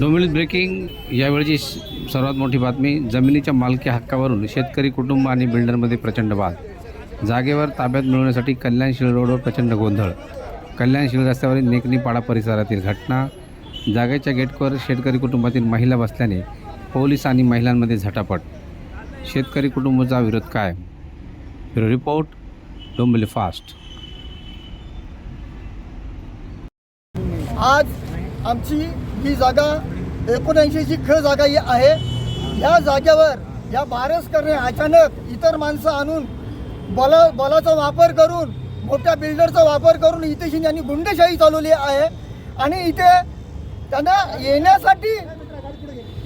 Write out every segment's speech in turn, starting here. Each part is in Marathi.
डोमिनिक ब्रेकिंग यावेळची सर्वात मोठी बातमी जमिनीच्या मालकी हक्कावरून शेतकरी कुटुंब आणि बिल्डरमध्ये प्रचंड वाद. जागेवर ताब्यात मिळवण्यासाठी कल्याणशील रोडवर प्रचंड गोंधळ. कल्याणशील रस्त्यावरील नेकनीपाडा परिसरातील घटना जागेच्या गेटवर शेतकरी कुटुंबातील महिला बसल्याने पोलीस आणि महिलांमध्ये झटापट. शेतकरी कुटुंबाचा विरोध काय? Bureau report Dombivli fast. आज आमची ही जागा एकोणऐंशीची ख जागा ही आहे. ह्या जागेवर या बारसकरने अचानक इतर माणसं आणून बला बलाचा वापर करून मोठ्या बिल्डरचा वापर करून इथे यांनी गुंडशाही चालवली आहे. आणि इथे त्यांना येण्यासाठी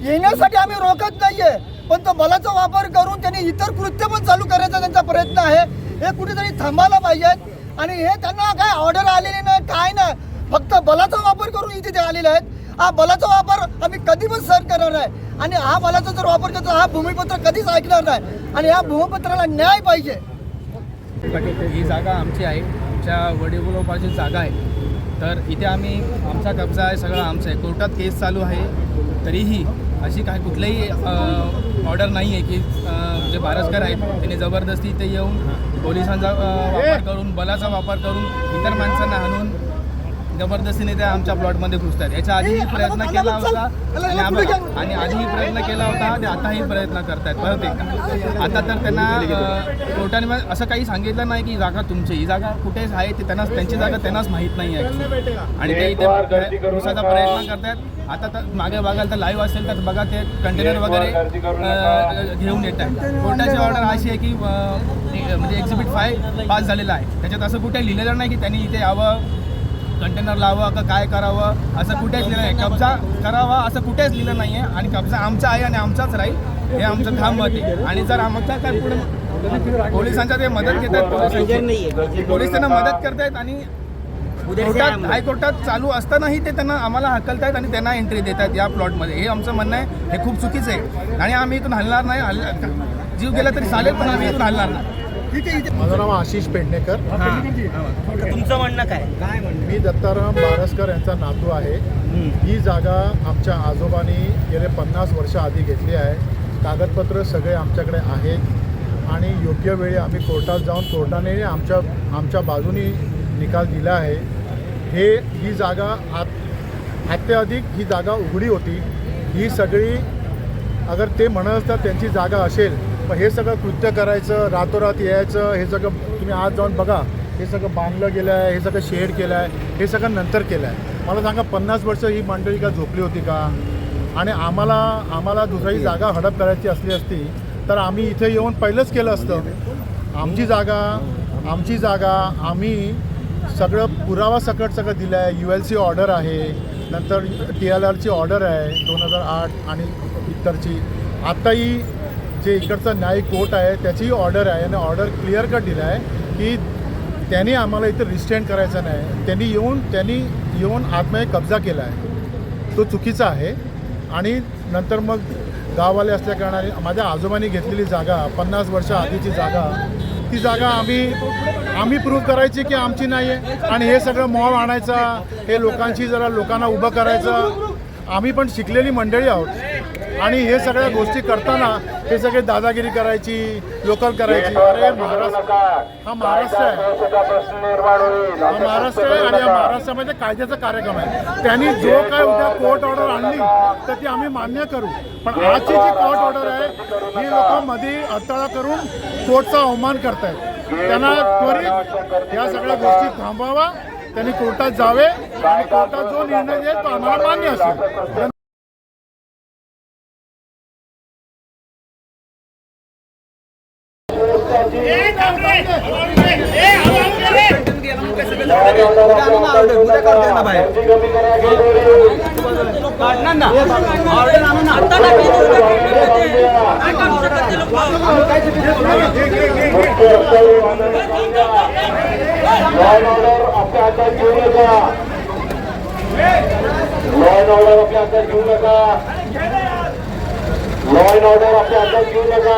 येण्यासाठी आम्ही रोखत नाहीये. पण तो बलाचा वापर करून त्यांनी इतर कृत्य पण चालू करायचा त्यांचा प्रयत्न आहे. हे कुठेतरी थांबायला पाहिजेत. आणि हे त्यांना काय ऑर्डर आलेली नाही काय नाही. फक्त बलाचा वापर करून इथे ते आलेले आहेत. हा बलाचा वापर आम्ही कधी पण सहन करणार नाही. आणि हा बलाचा जर वापर करतो हा भूमिपत्र कधीच ऐकणार नाही. आणि या भूमिपत्राला न्याय पाहिजे. ही जागा आमची आहे. आमच्या वडिलोपाची जागा आहे. तर इथे आम्ही आमचा कब्जा आहे सगळं आमचं आहे. कोर्टात केस चालू आहे. तरीही अशी काय कुठलीही ऑर्डर नाही आहे की जे बारसकर आहेत त्यांनी जबरदस्ती इथे येऊन पोलिसांचा वापर करून बलाचा वापर करून इतर माणसांना आणून जबरदस्तीने ते आमच्या प्लॉटमध्ये घुसतात. याच्या आधीही प्रयत्न केला होता आणि आणि आधीही प्रयत्न केला होता ते आताही प्रयत्न करतायत. परत एकदा आता तर त्यांना कोर्टाने असं काही सांगितलं नाही की जागा तुमची ही जागा कुठेच आहे ते त्यांना त्यांची जागा त्यांनाच माहीत नाही आहे आणि ते इथे घुसाचा प्रयत्न करतायत. आता तर मागे बघाल तर लाईव्ह असेल तर बघा ते कंटेनर वगैरे घेऊन येत आहेत. कोर्टाची ऑर्डर अशी आहे की म्हणजे एक्झिबिट फाय पास झालेला आहे. त्याच्यात असं कुठे लिहिलेलं नाही की त्यांनी इथे यावं. कंटेनर लावावं का काय करावं असं कुठेच लिहिलं नाही. कब्जा करावा असं कुठेच लिहिलं नाही आहे आणि कब्जा आमचा आहे आणि आमचाच राहील हे आमचं ठाम मत आहे. आणि जर आमच्या काय पुढे पोलिसांच्या ते मदत घेत आहेत पोलीस त्यांना मदत करतायत आणि कोर्टात हायकोर्टात चालू असतानाही ते त्यांना आम्हाला हकलतायत आणि त्यांना एंट्री देत आहेत या प्लॉटमध्ये हे आमचं म्हणणं आहे. हे खूप चुकीचं आहे. आणि आम्ही इथून हलणार नाही. हल जीव गेला तरी चालेल पण आम्ही इथून हलणार नाही. माझं नाव आशिष पेडणेकर. तुमचं म्हणणं काय? काय म्हणणं? मी दत्ताराम बारसकर यांचा नातू आहे. ही जागा आमच्या आजोबांनी गेले पन्नास वर्ष आधी घेतली आहे. कागदपत्र सगळे आमच्याकडे आहेत. आणि योग्य वेळी आम्ही कोर्टात जाऊन कोर्टाने आमच्या आमच्या बाजूनी निकाल दिला आहे. हे ही जागा आत अत्याधिक ही जागा उघडी होती. ही सगळी अगर ते म्हणत असतात त्यांची जागा असेल पण हे सगळं कृत्य करायचं रातोरात यायचं हे सगळं तुम्ही आज जाऊन बघा. हे सगळं बांधलं गेलं आहे हे सगळं शेड केलं आहे हे सगळं नंतर केलं आहे मला सांगा पन्नास वर्ष ही मंडळी का झोपली होती का? आणि आम्हाला आम्हाला दुसरी जागा हडप करायची असली असती तर आम्ही इथे येऊन पहिलंच केलं असतं. आमची जागा आमची जागा आम्ही सगळं पुरावा सकट सगळं दिलं आहे यू एल सी ऑर्डर आहे नंतर टी एल आरची ऑर्डर आहे दोन हजार आठ आणि इतरची. आत्ताही जे इकडचं न्यायिक कोर्ट आहे त्याचीही ऑर्डर आहे आणि ऑर्डर क्लिअर कट दिला आहे की त्यांनी आम्हाला इथं रिस्टेंड करायचं नाही. त्यांनी येऊन त्यांनी येऊन आतमध्ये कब्जा केला आहे. तो चुकीचा आहे. आणि नंतर मग गाववाले असल्या कारणाने माझ्या आजोबांनी घेतलेली जागा पन्नास वर्ष आधीची जागा ती जागा आम्ही आम्ही प्रूव्ह करायची की आमची नाही आहे आणि हे सगळं मॉल आणायचा हे लोकांची जरा लोकांना उभं करायचं. आम्ही पण शिकलेली मंडळी आहोत. आणि हे सगळ्या गोष्टी करताना हे सगळे दादागिरी करायची लोकल करायची. अरे महाराष्ट्र हा महाराष्ट्र आहे. हा महाराष्ट्र आहे आणि या महाराष्ट्रामध्ये कायद्याचा कार्यक्रम आहे. त्यांनी जो काय उद्या कोर्ट ऑर्डर आणली तर ती आम्ही मान्य करू. पण आजची जी कोर्ट ऑर्डर आहे ही लोक मध्ये अडथळा करून कोर्टचा अवमान करतायत. त्यांना त्वरित या सगळ्या गोष्टी थांबवावा. त्यांनी कोर्टात जावे आणि कोर्टात जो निर्णय देईल तो आम्हाला मान्य असेल. लॉ ऑर्डर आपल्या हातात घेऊ नका लॉ ऑर्डर आपल्या हातात घेऊ नका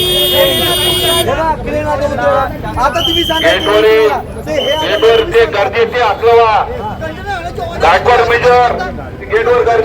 आता तुम्ही सांगा आणायची order गायकवाड मेजर. गेटवर गर्दी.